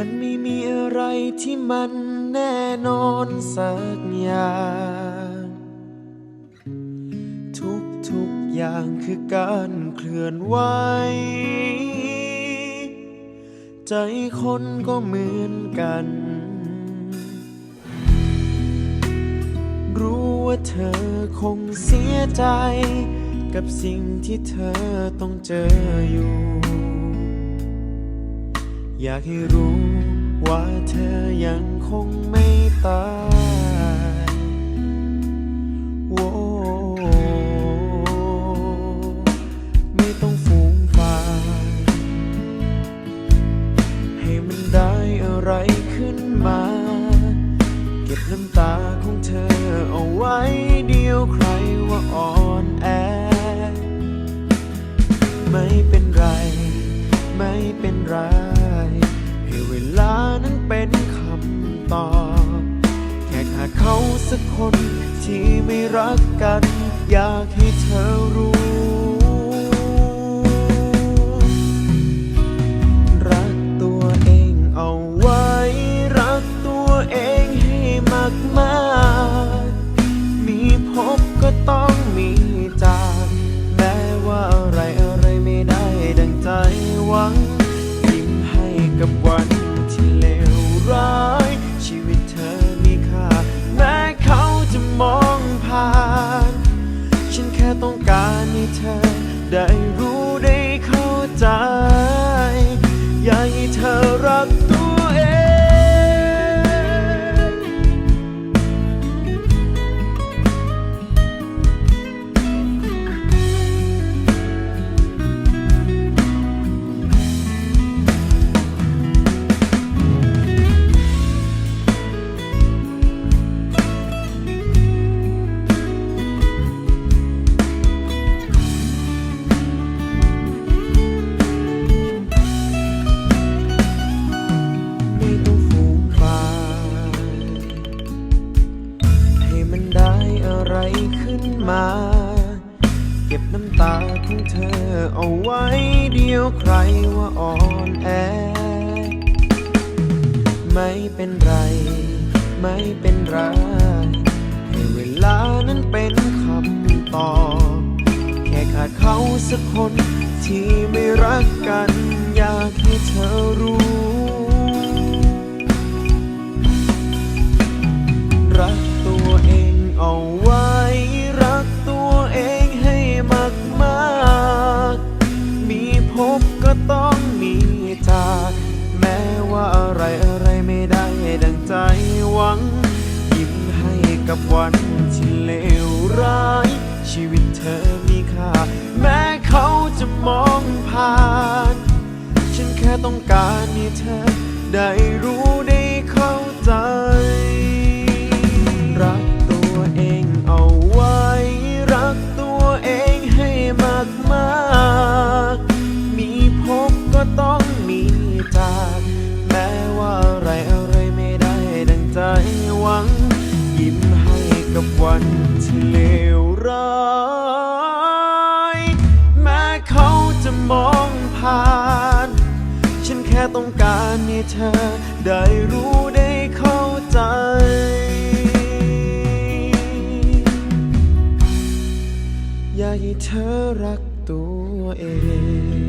มันไม่มีอะไรที่มันแน่นอนสักอย่าง ทุกทุกๆอย่างคือการเคลื่อนไหว ใจคนก็เหมือนกัน รู้ว่าเธอคงเสียใจ กับสิ่งที่เธอต้องเจออยู่ อยากให้รู้ว่าเธอยังคงไม่ตายโว้ไม่ต้องฟูงฟายให้มันได้อะไรขึ้นมา เก็บน้ำตาของเธอเอาไว้เดียวใครว่าอ่อนแอ คนที่ไม่รักกัน อยากให้เธอรู้ รักตัวเองเอาไว้ รักตัวเองให้มากมากๆมีพบก็ต้องมีจาก แม้ว่าอะไรอะไรไม่ได้ดังใจหวัง ยิ้มให้กับวัน ได้ อะไรขึ้นมา เก็บน้ำตาของเธอเอาไว้เดียวใครว่าอ่อนแอ ไม่เป็นไร ไม่เป็นไรให้เวลานั้นเป็นคำตอบ แค่ขาดเขาสักคนที่ กับวันที่เลวร้าย ชีวิตเธอมีค่า แม้เขาจะมองผ่าน ฉันแค่ต้องการให้เธอได้รู้ได้ วันที่เลวร้ายแม้เขาจะมองผ่าน ฉันแค่ต้องการให้เธอได้รู้ได้เข้าใจ อยากให้เธอรักตัวเอง